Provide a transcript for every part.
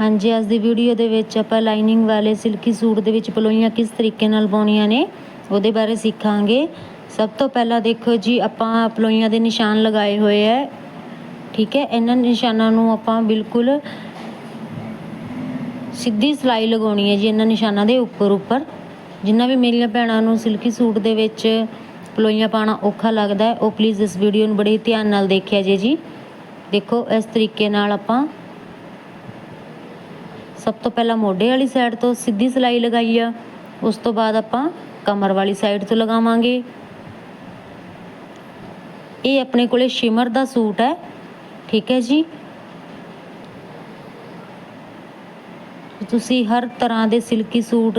ਹਾਂਜੀ, ਅੱਜ ਦੀ ਵੀਡੀਓ ਦੇ ਵਿੱਚ ਆਪਾਂ ਲਾਈਨਿੰਗ ਵਾਲੇ ਸਿਲਕੀ ਸੂਟ ਦੇ ਵਿੱਚ ਪਲੋਈਆਂ ਕਿਸ ਤਰੀਕੇ ਨਾਲ ਪਾਉਣੀਆਂ ਨੇ, ਉਹਦੇ ਬਾਰੇ ਸਿੱਖਾਂਗੇ। ਸਭ ਤੋਂ ਪਹਿਲਾਂ ਦੇਖੋ ਜੀ, ਆਪਾਂ ਪਲੋਈਆਂ ਦੇ ਨਿਸ਼ਾਨ ਲਗਾਏ ਹੋਏ ਹੈ ਠੀਕ ਹੈ, ਇਹਨਾਂ ਨਿਸ਼ਾਨਾਂ ਨੂੰ ਆਪਾਂ ਬਿਲਕੁਲ ਸਿੱਧੀ ਸਲਾਈ ਲਗਾਉਣੀ ਹੈ ਜੀ, ਇਹਨਾਂ ਨਿਸ਼ਾਨਾਂ ਦੇ ਉੱਪਰ ਉੱਪਰ। ਜਿੰਨਾ ਵੀ ਮੇਰੀਆਂ ਭੈਣਾਂ ਨੂੰ ਸਿਲਕੀ ਸੂਟ ਦੇ ਵਿੱਚ ਪਲੋਈਆਂ ਪਾਣਾ ਔਖਾ ਲੱਗਦਾ ਉਹ ਪਲੀਜ਼ ਇਸ ਵੀਡੀਓ ਨੂੰ ਬੜੇ ਧਿਆਨ ਨਾਲ ਦੇਖਿਆ ਜੇ ਜੀ। ਦੇਖੋ, ਇਸ ਤਰੀਕੇ ਨਾਲ ਆਪਾਂ ਸਭ ਤੋਂ ਪਹਿਲਾਂ ਮੋਢੇ ਵਾਲੀ ਸਾਈਡ ਤੋਂ ਸਿੱਧੀ ਸਿਲਾਈ ਲਗਾਈ ਆ। ਉਸ ਤੋਂ ਬਾਅਦ ਆਪਾਂ ਕਮਰ ਵਾਲੀ ਸਾਈਡ ਤੋਂ ਲਗਾਵਾਂਗੇ। ਇਹ ਆਪਣੇ ਕੋਲੇ ਸ਼ਿਮਰ ਦਾ ਸੂਟ ਹੈ। ਠੀਕ ਹੈ ਜੀ? ਤੁਸੀਂ ਹਰ ਤਰ੍ਹਾਂ ਦੇ ਸਿਲਕੀ ਸੂਟ,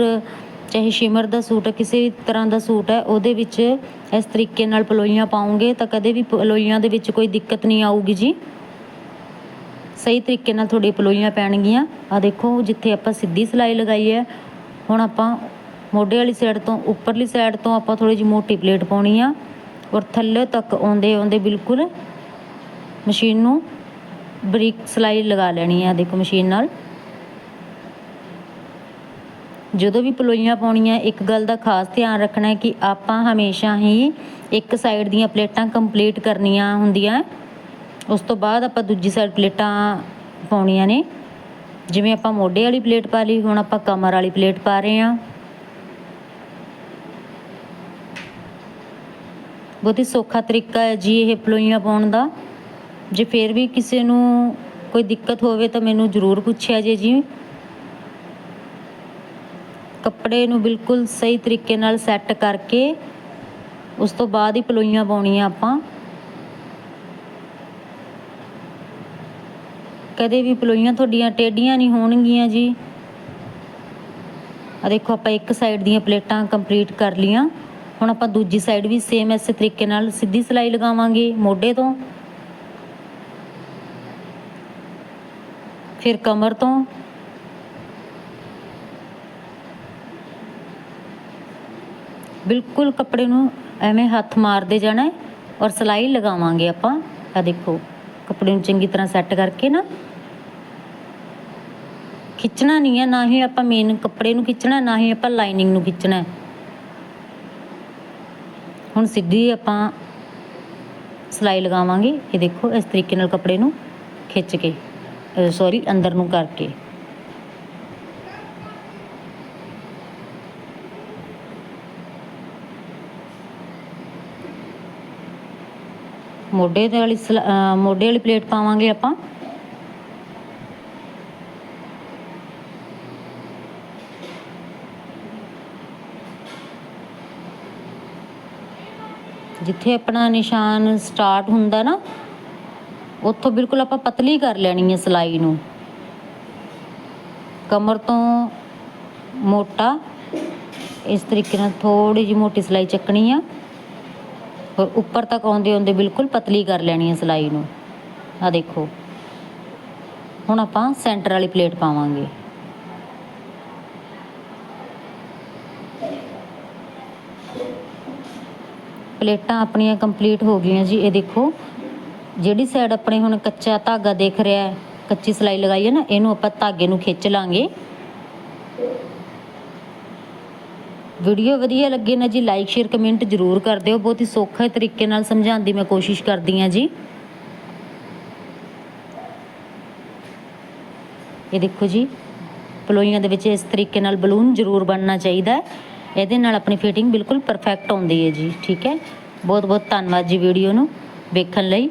ਚਾਹੇ ਸ਼ਿਮਰ ਦਾ ਸੂਟ ਕਿਸੇ ਵੀ ਤਰ੍ਹਾਂ ਦਾ ਸੂਟ ਹੈ, ਉਹਦੇ ਵਿੱਚ ਇਸ ਤਰੀਕੇ ਨਾਲ ਪਲੋਈਆਂ ਪਾਉਂਗੇ ਤਾਂ ਕਦੇ ਵੀ ਪਲੋਈਆਂ ਦੇ ਵਿੱਚ ਕੋਈ ਦਿੱਕਤ ਨਹੀਂ ਆਊਗੀ ਜੀ। ਸਹੀ ਤਰੀਕੇ ਨਾਲ ਤੁਹਾਡੀ ਪਲੋਈਆਂ ਪੈਣਗੀਆਂ। ਆ ਦੇਖੋ, ਜਿੱਥੇ ਆਪਾਂ ਸਿੱਧੀ ਸਿਲਾਈ ਲਗਾਈ ਹੈ, ਹੁਣ ਆਪਾਂ ਮੋਢੇ ਵਾਲੀ ਸਾਈਡ ਤੋਂ ਉੱਪਰਲੀ ਸਾਈਡ ਤੋਂ ਆਪਾਂ ਥੋੜੀ ਜਿਹੀ ਮੋਟੀ ਪਲੇਟ ਪਾਉਣੀ ਆ ਔਰ ਥੱਲੇ ਤੱਕ ਆਉਂਦੇ ਆਉਂਦੇ ਬਿਲਕੁਲ ਮਸ਼ੀਨ ਨੂੰ ਬਰੀਕ ਸਿਲਾਈ ਲਗਾ ਲੈਣੀ ਆ ਦੇਖੋ ਮਸ਼ੀਨ ਨਾਲ। ਜਦੋਂ ਵੀ ਪਲੋਈਆਂ ਪਾਉਣੀਆਂ, ਇੱਕ ਗੱਲ ਦਾ ਖਾਸ ਧਿਆਨ ਰੱਖਣਾ ਹੈ ਕਿ ਆਪਾਂ ਹਮੇਸ਼ਾ ਹੀ ਇੱਕ ਸਾਈਡ ਦੀਆਂ ਪਲੇਟਾਂ ਕੰਪਲੀਟ ਕਰਨੀਆਂ ਹੁੰਦੀਆਂ। ਉਸ ਤੋਂ ਬਾਅਦ ਆਪਾਂ ਦੂਜੀ ਸਾਈਡ ਪਲੇਟਾਂ ਪਾਉਣੀਆਂ ਨੇ। ਜਿਵੇਂ ਆਪਾਂ ਮੋਢੇ ਵਾਲੀ ਪਲੇਟ ਪਾ ਲਈ, ਹੁਣ ਆਪਾਂ ਕਮਰ ਵਾਲੀ ਪਲੇਟ ਪਾ ਰਹੇ ਹਾਂ। ਬਹੁਤ ਹੀ ਸੌਖਾ ਤਰੀਕਾ ਹੈ ਜੀ ਇਹ ਪਲੋਈਆਂ ਪਾਉਣ ਦਾ। ਜੇ ਫੇਰ ਵੀ ਕਿਸੇ ਨੂੰ ਕੋਈ ਦਿੱਕਤ ਹੋਵੇ ਤਾਂ ਮੈਨੂੰ ਜ਼ਰੂਰ ਪੁੱਛਿਆ ਜੇ ਜੀ। ਕੱਪੜੇ ਨੂੰ ਬਿਲਕੁਲ ਸਹੀ ਤਰੀਕੇ ਨਾਲ ਸੈੱਟ ਕਰਕੇ ਉਸ ਤੋਂ ਬਾਅਦ ਹੀ ਪਲੋਈਆਂ ਪਾਉਣੀਆਂ ਆਪਾਂ। ਕਦੇ ਵੀ ਪਲੋਈਆਂ ਤੁਹਾਡੀਆਂ ਟੇਡੀਆਂ ਨਹੀਂ ਹੋਣਗੀਆਂ ਜੀ। ਆ ਦੇਖੋ, ਆਪਾਂ ਇੱਕ ਸਾਈਡ ਦੀਆਂ ਪਲੇਟਾਂ ਕੰਪਲੀਟ ਕਰ ਲੀਆਂ ਹੁਣ ਆਪਾਂ ਦੂਜੀ ਸਾਈਡ ਵੀ ਸੇਮ ਇਸੇ ਤਰੀਕੇ ਨਾਲ ਸਿੱਧੀ ਸਿਲਾਈ ਲਗਾਵਾਂਗੇ ਮੋਢੇ ਤੋਂ। ਫਿਰ ਕਮਰ ਤੋਂ। ਬਿਲਕੁਲ ਕੱਪੜੇ ਨੂੰ ਐਵੇਂ ਹੱਥ ਮਾਰਦੇ ਜਾਣਾ ਔਰ ਸਲਾਈ ਲਗਾਵਾਂਗੇ ਆਪਾਂ। ਆ ਦੇਖੋ। ਕੱਪੜੇ ਨੂੰ ਚੰਗੀ ਤਰ੍ਹਾਂ ਸੈੱਟ ਕਰਕੇ ਨਾ ਖਿੱਚਣਾ ਨਹੀਂ ਹੈ, ਨਾ ਹੀ ਆਪਾਂ ਮੇਨ ਕੱਪੜੇ ਨੂੰ ਖਿੱਚਣਾ, ਨਾ ਹੀ ਆਪਾਂ ਲਾਈਨਿੰਗ ਨੂੰ ਖਿੱਚਣਾ ਹੁਣ ਸਿੱਧੀ ਆਪਾਂ ਸਲਾਈ ਲਗਾਵਾਂਗੇ। ਇਹ ਦੇਖੋ, ਇਸ ਤਰੀਕੇ ਨਾਲ ਕੱਪੜੇ ਨੂੰ ਖਿੱਚ ਕੇ ਸੌਰੀ ਅੰਦਰ ਨੂੰ ਕਰਕੇ। ਮੋਢੇ ਦੇ ਵਾਲੀ ਸਲਾ- ਮੋਢੇ ਵਾਲੀ ਪਲੇਟ ਪਾਵਾਂਗੇ ਆਪਾਂ। ਜਿੱਥੇ ਆਪਣਾ ਨਿਸ਼ਾਨ ਸਟਾਰਟ ਹੁੰਦਾ ਨਾ, ਉੱਥੋਂ ਬਿਲਕੁਲ ਆਪਾਂ ਪਤਲੀ ਕਰ ਲੈਣੀ ਹੈ ਸਲਾਈ ਨੂੰ। ਕਮਰ ਤੋਂ ਮੋਟਾ, ਇਸ ਤਰੀਕੇ ਨਾਲ ਥੋੜੀ ਜਿਹੀ ਮੋਟੀ ਸਲਾਈ ਚੱਕਣੀ ਆ। ਔਰ ਉੱਪਰ ਤੱਕ ਆਉਂਦੇ ਆਉਂਦੇ ਬਿਲਕੁਲ ਪਤਲੀ ਕਰ ਲੈਣੀ ਹੈ ਸਲਾਈ ਨੂੰ। ਆ ਦੇਖੋ। ਹੁਣ ਆਪਾਂ ਸੈਂਟਰ ਵਾਲੀ ਪਲੇਟ ਪਾਵਾਂਗੇ। ਪਲੇਟਾਂ ਆਪਣੀਆਂ ਕੰਪਲੀਟ ਹੋ ਗਈਆਂ ਜੀ। ਇਹ ਦੇਖੋ, ਜਿਹੜੀ ਸਾਈਡ ਆਪਣੇ ਹੁਣ ਕੱਚਾ ਧਾਗਾ ਦੇਖ ਰਿਹਾ ਹੈ, ਕੱਚੀ ਸਲਾਈ ਲਗਾਈ ਹੈ ਨਾ, ਇਹਨੂੰ ਆਪਾਂ ਧਾਗੇ ਨੂੰ ਖਿੱਚ ਲਾਂਗੇ। ਵੀਡੀਓ ਵਧੀਆ ਲੱਗੇ ਨਾ ਜੀ ਲਾਈਕ ਸ਼ੇਅਰ ਕਮੈਂਟ ਜ਼ਰੂਰ ਕਰ ਦਿਓ। ਬਹੁਤ ਹੀ ਸੌਖੇ ਤਰੀਕੇ ਨਾਲ ਸਮਝਾਉਣ ਦੀ ਮੈਂ ਕੋਸ਼ਿਸ਼ ਕਰਦੀ ਹਾਂ ਜੀ। ਇਹ ਦੇਖੋ ਜੀ, ਪਲੋਈਆਂ ਦੇ ਵਿੱਚ ਇਸ ਤਰੀਕੇ ਨਾਲ ਬਲੂਨ ਜ਼ਰੂਰ ਬਣਨਾ ਚਾਹੀਦਾ ਇਹਦੇ ਨਾਲ ਆਪਣੀ ਫਿਟਿੰਗ ਬਿਲਕੁਲ ਪਰਫੈਕਟ ਆਉਂਦੀ ਹੈ ਜੀ, ਠੀਕ ਹੈ? ਬਹੁਤ ਬਹੁਤ ਧੰਨਵਾਦ ਜੀ ਵੀਡੀਓ ਨੂੰ ਵੇਖਣ ਲਈ।